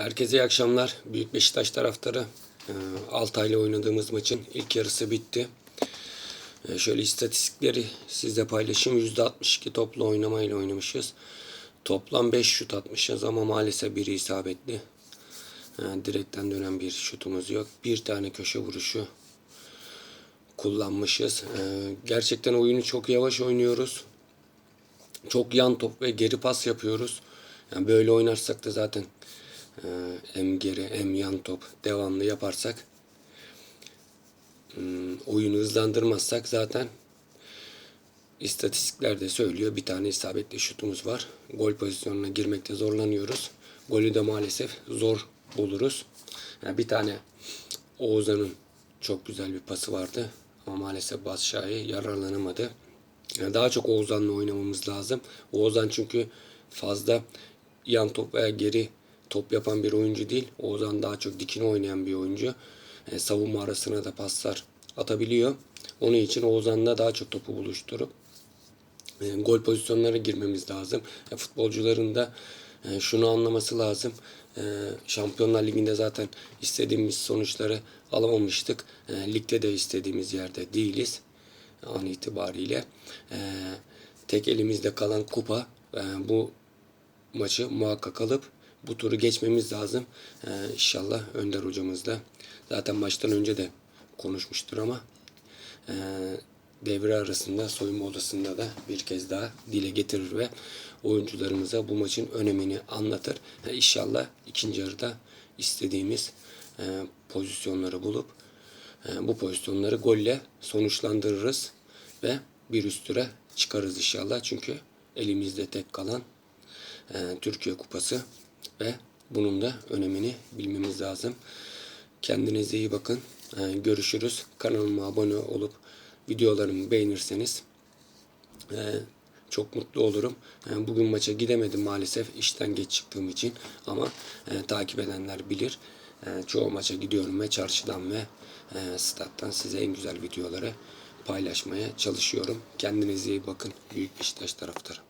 Herkese iyi akşamlar. Büyük Beşiktaş taraftarı. Ee, Altay'la oynadığımız maçın ilk yarısı bitti. Ee, Şöyle istatistikleri sizle paylaşayım. %62 toplu oynamayla oynamışız. Toplam 5 şut atmışız ama maalesef biri isabetli. Ee, Direkten dönen bir şutumuz yok. Bir tane köşe vuruşu kullanmışız. Gerçekten oyunu çok yavaş oynuyoruz. Çok yan top ve geri pas yapıyoruz. Yani böyle oynarsak da zaten e, hem geri hem yan top devamlı yaparsak hmm, oyunu hızlandırmazsak zaten istatistikler de söylüyor. Bir tane isabetli şutumuz var. Gol pozisyonuna girmekte zorlanıyoruz. Golü de maalesef zor buluruz. Yani bir tane Oğuzhan'ın çok güzel bir pası vardı. Ama maalesef Batshuayi yararlanamadı. Yani daha çok Oğuzhan'la oynamamız lazım. Oğuzhan çünkü fazla yan top veya geri top yapan bir oyuncu değil. Oğuzhan daha çok dikine oynayan bir oyuncu. E, savunma arasına da paslar atabiliyor. Onun için Oğuzhan'la daha çok topu buluşturup e, gol pozisyonlara girmemiz lazım. E, futbolcuların da e, şunu anlaması lazım. E, Şampiyonlar Ligi'nde zaten istediğimiz sonuçları alamamıştık. E, ligde de istediğimiz yerde değiliz an itibariyle. E, tek elimizde kalan kupa e, bu maçı muhakkak alıp bu turu geçmemiz lazım. E, inşallah Önder hocamız da zaten maçtan önce de konuşmuştur ama e, devre arasında soyunma odasında da bir kez daha dile getirir ve oyuncularımıza bu maçın önemini anlatır. E, inşallah ikinci yarıda istediğimiz e, pozisyonları bulup e, bu pozisyonları golle sonuçlandırırız ve bir üst tura çıkarız inşallah. Çünkü elimizde tek kalan e, Türkiye Kupası ve bunun da önemini bilmemiz lazım. Kendinize iyi bakın. E, görüşürüz. Kanalıma abone olup videolarımı beğenirseniz e, çok mutlu olurum. E, bugün maça gidemedim maalesef işten geç çıktığım için ama e, takip edenler bilir. E, çoğu maça gidiyorum ve çarşıdan ve e, stat'tan size en güzel videoları paylaşmaya çalışıyorum. Kendinize iyi bakın. Büyük Beşiktaş taraftarı.